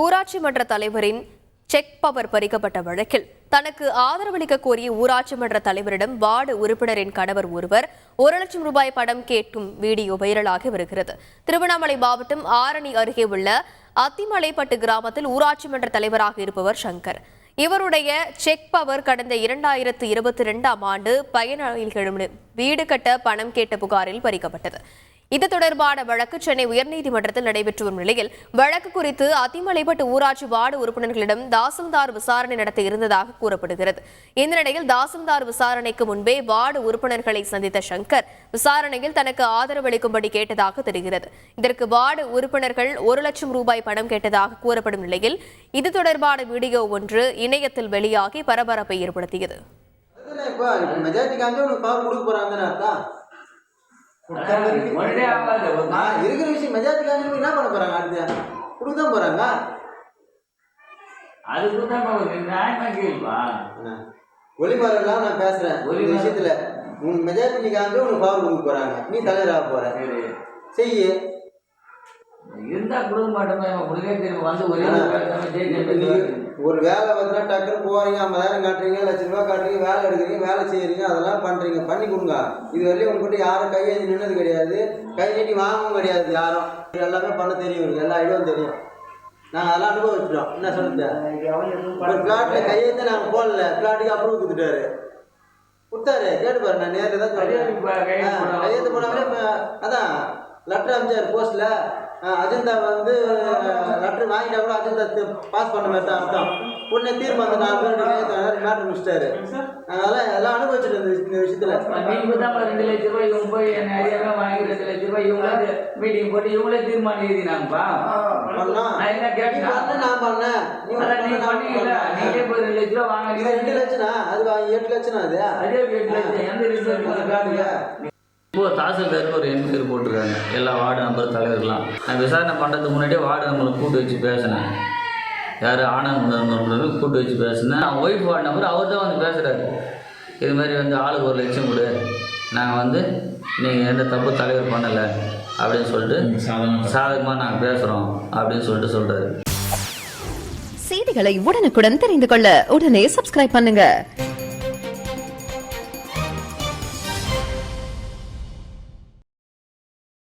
ஊராட்சி மன்ற தலைவரின் செக் பவர் பறிக்கப்பட்ட வழக்கில் தனக்கு ஆதரவளிக்க கோரிய ஊராட்சி மன்ற தலைவரிடம் வார்டு உறுப்பினரின் கணவர் ஒருவர் ஒரு லட்சம் ரூபாய் படம் கேட்கும் வீடியோ வைரலாகி வருகிறது. திருவண்ணாமலை மாவட்டம் ஆரணி அருகே உள்ள அத்திமலைப்பட்டு கிராமத்தில் ஊராட்சி மன்ற தலைவராக இருப்பவர் சங்கர். இவருடைய செக் பவர் கடந்த இரண்டாயிரத்து இருபத்தி ரெண்டாம் ஆண்டு பயனாளிகளிடம் வீடு கட்ட பணம் கேட்ட புகாரில் பறிக்கப்பட்டது. இது தொடர்பான வழக்கு சென்னை உயர்நீதிமன்றத்தில் நடைபெற்று வரும் நிலையில் வழக்கு குறித்து அத்திமலைப்பட்டு ஊராட்சி வார்டு உறுப்பினர்களிடம் தாசில்தார் விசாரணை நடத்த இருந்ததாக கூறப்படுகிறது. இந்த நிலையில் தாசில்தார் விசாரணைக்கு முன்பே வார்டு உறுப்பினர்களை சந்தித்த சங்கர் விசாரணையில் தனக்கு ஆதரவு அளிக்கும்படி கேட்டதாக தெரிகிறது. இதற்கு வார்டு உறுப்பினர்கள் ஒரு லட்சம் ரூபாய் பணம் கேட்டதாக கூறப்படும் நிலையில் இது தொடர்பான வீடியோ ஒன்று இணையத்தில் வெளியாகி பரபரப்பை ஏற்படுத்தியது. இருக்கிற விஷயம் மெஜாரிட்டி என்ன பண்ண போறாங்க அடுத்து? கொடுக்க தான் போறாங்க அதுக்கு தான் நியாயமா கேள்வா நான் பேசுறேன். ஒரு விஷயத்துல உன் மெஜாரிட்டி காமிச்சு உனக்கு பவர் கொடுக்க போறாங்க. நீ தலைவராக போற. செய்யு. இருந்தா கொடுக்க மாட்டோமே உனக்கே தெரியும் வந்து ஒரே வேலை வந்துட்டா டக்குன்னு போறீங்க ஐம்பதாயிரம் காட்டுறீங்க லட்ச ரூபாய் காட்டுறீங்க வேலை எடுக்கிறீங்க வேலை செய்யறீங்க அதெல்லாம் பண்றீங்க. பண்ணி கொடுங்க. இது வரையும் உங்ககிட்ட யாரும் கையேந்தி நின்னது கிடையாது. கை நீட்டி வாங்கவும் கிடையாது யாரும். எல்லாமே பண்ண தெரியும் இவருக்கு எல்லா ஐடியாவும் தெரியும். நாங்கள் அதெல்லாம் அனுபவிச்சிட்டோம். என்ன சொல்லுங்க ஒரு பிளாட்ல கையெழுத்து நாங்கள் போடல. பிளாட்டுக்கு அப்ரூவ் கொடுத்துட்டாரு. கொடுத்தாரு. கேட்டு பாரு நான் நேரில் தான் கையெழுத்து கையெழுத்து சொல்றேன் கையெழுத்து இப்ப- அதான் லெட்டர் அமைச்சார் போஸ்ட்ல அஜெண்டா வந்து லெட்டர் வாங்கிட்டா கூட அஜெண்டா பாஸ் பண்ண மாதிரி தான் அர்த்தம். உடனே தீர்மானம் நாலு பேர் மேட்டர் முடிச்சிட்டாரு. அதெல்லாம் எல்லாம் அனுபவிச்சுட்டு இந்த விஷ- இந்த விஷயத்துல. நீங்க தான் ரெண்டு லட்ச ரூபாய் இவங்க போய் என்ன அறியாம வாங்கி ரெண்டு லட்ச ரூபாய் இவங்களே மீட்டிங் போட்டு இவங்களே தீர்மானம் எழுதினாங்கப்பா. பண்ணலாம் நான் என்ன கேட்டேன்? பண்ண நான் பண்ணேன். நீங்க பண்ணீங்கல்ல. நீங்களே போய் ரெண்டு லட்ச ரூபாய் வாங்க ரெண்டு லட்சம்னா அது எட்டு லட்சம் அது? அதே எட்டு லட்சம் எந்த ரிசல்ட் காட்டுங்க இப்போ தாசில்தாருக்கு ஒரு பேர் போட்டிருக்காங்க. எல்லா வார்டு நம்பர் தலைவர்கள்லாம். நான் விசாரணை பண்ணுறதுக்கு முன்னாடியே வார்டு நம்பரை கூட்டு வச்சு பேசினேன். யார் ஆனந்த் நம்பர் கூட்டு வச்சு பேசினேன். நான் ஒய்ஃப் வார்டு நம்பர் அவர் தான் வந்து பேசுகிறாரு இது மாதிரி வந்து ஆளுக்கு ஒரு லட்சம் கொடு. நாங்கள் வந்து நீங்கள் எந்த தப்பு தலைவர் பண்ணலை அப்படின்னு சொல்லிட்டு சாதகமாக நாங்கள் பேசுகிறோம் அப்படின்னு சொல்லிட்டு சொல்கிறாரு செய்திகளை உடனுக்குடன் தெரிந்து கொள்ள உடனே சப்ஸ்கிரைப் பண்ணுங்க.